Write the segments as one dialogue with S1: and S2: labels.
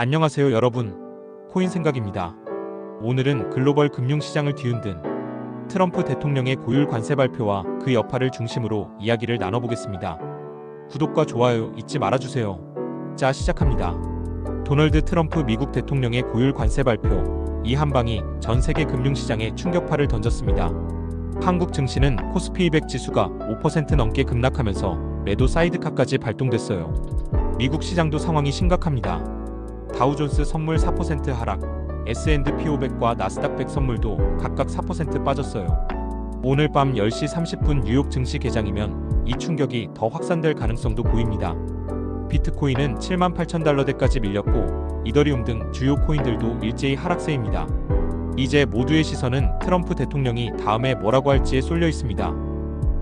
S1: 안녕하세요 여러분. 코인 생각입니다. 오늘은 글로벌 금융시장을 뒤흔든 트럼프 대통령의 고율 관세 발표와 그 여파를 중심으로 이야기를 나눠보겠습니다. 구독과 좋아요 잊지 말아주세요. 자 시작합니다. 도널드 트럼프 미국 대통령의 고율 관세 발표 이 한방이 전 세계 금융시장에 충격파를 던졌습니다. 한국 증시는 코스피 200 지수가 5% 넘게 급락하면서 매도 사이드카까지 발동됐어요. 미국 시장도 상황이 심각합니다. 다우존스 선물 4% 하락, S&P 500과 나스닥 100 선물도 각각 4% 빠졌어요. 오늘 밤 10시 30분 뉴욕 증시 개장이면 이 충격이 더 확산될 가능성도 보입니다. 비트코인은 7만 8천 달러대까지 밀렸고 이더리움 등 주요 코인들도 일제히 하락세입니다. 이제 모두의 시선은 트럼프 대통령이 다음에 뭐라고 할지에 쏠려 있습니다.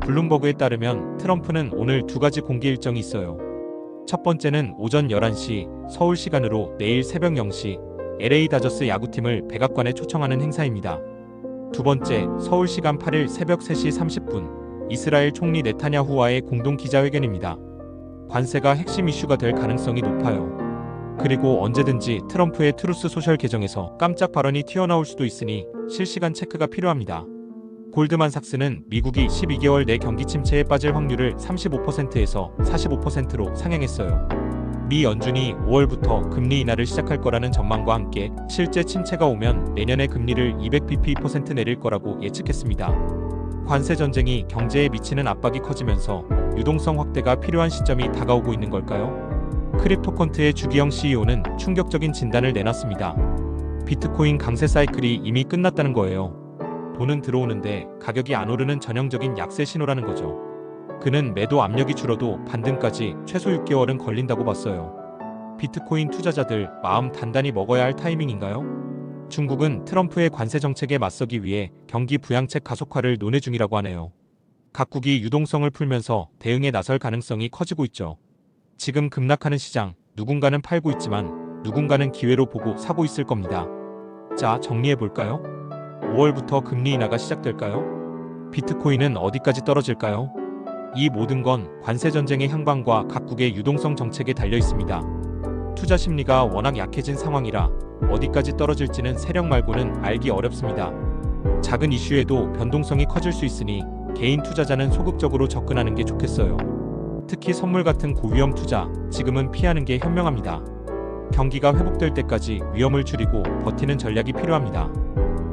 S1: 블룸버그에 따르면 트럼프는 오늘 두 가지 공개 일정이 있어요. 첫 번째는 오전 11시 서울 시간으로 내일 새벽 0시 LA 다저스 야구팀을 백악관에 초청하는 행사입니다. 두 번째, 서울 시간 8일 새벽 3시 30분 이스라엘 총리 네타냐후와의 공동 기자회견입니다. 관세가 핵심 이슈가 될 가능성이 높아요. 그리고 언제든지 트럼프의 트루스 소셜 계정에서 깜짝 발언이 튀어나올 수도 있으니 실시간 체크가 필요합니다. 골드만삭스는 미국이 12개월 내 경기 침체에 빠질 확률을 35%에서 45%로 상향했어요. 미 연준이 5월부터 금리 인하를 시작할 거라는 전망과 함께 실제 침체가 오면 내년에 금리를 200bp% 내릴 거라고 예측했습니다. 관세 전쟁이 경제에 미치는 압박이 커지면서 유동성 확대가 필요한 시점이 다가오고 있는 걸까요? 크립토컨트의 주기영 CEO는 충격적인 진단을 내놨습니다. 비트코인 강세 사이클이 이미 끝났다는 거예요. 돈은 들어오는데 가격이 안 오르는 전형적인 약세 신호라는 거죠. 그는 매도 압력이 줄어도 반등까지 최소 6개월은 걸린다고 봤어요. 비트코인 투자자들 마음 단단히 먹어야 할 타이밍인가요? 중국은 트럼프의 관세 정책에 맞서기 위해 경기 부양책 가속화를 논의 중이라고 하네요. 각국이 유동성을 풀면서 대응에 나설 가능성이 커지고 있죠. 지금 급락하는 시장, 누군가는 팔고 있지만 누군가는 기회로 보고 사고 있을 겁니다. 자, 정리해 볼까요? 5월부터 금리 인하가 시작될까요? 비트코인은 어디까지 떨어질까요? 이 모든 건 관세 전쟁의 향방과 각국의 유동성 정책에 달려 있습니다. 투자 심리가 워낙 약해진 상황이라 어디까지 떨어질지는 세력 말고는 알기 어렵습니다. 작은 이슈에도 변동성이 커질 수 있으니 개인 투자자는 소극적으로 접근하는 게 좋겠어요. 특히 선물 같은 고위험 투자, 지금은 피하는 게 현명합니다. 경기가 회복될 때까지 위험을 줄이고 버티는 전략이 필요합니다.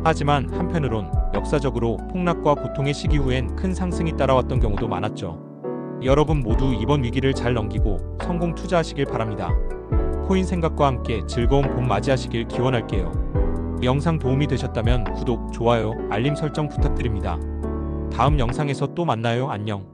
S1: 하지만 한편으론 역사적으로 폭락과 고통의 시기 후엔 큰 상승이 따라왔던 경우도 많았죠. 여러분 모두 이번 위기를 잘 넘기고 성공 투자하시길 바랍니다. 코인 생각과 함께 즐거운 봄 맞이하시길 기원할게요. 영상 도움이 되셨다면 구독, 좋아요, 알림 설정 부탁드립니다. 다음 영상에서 또 만나요. 안녕.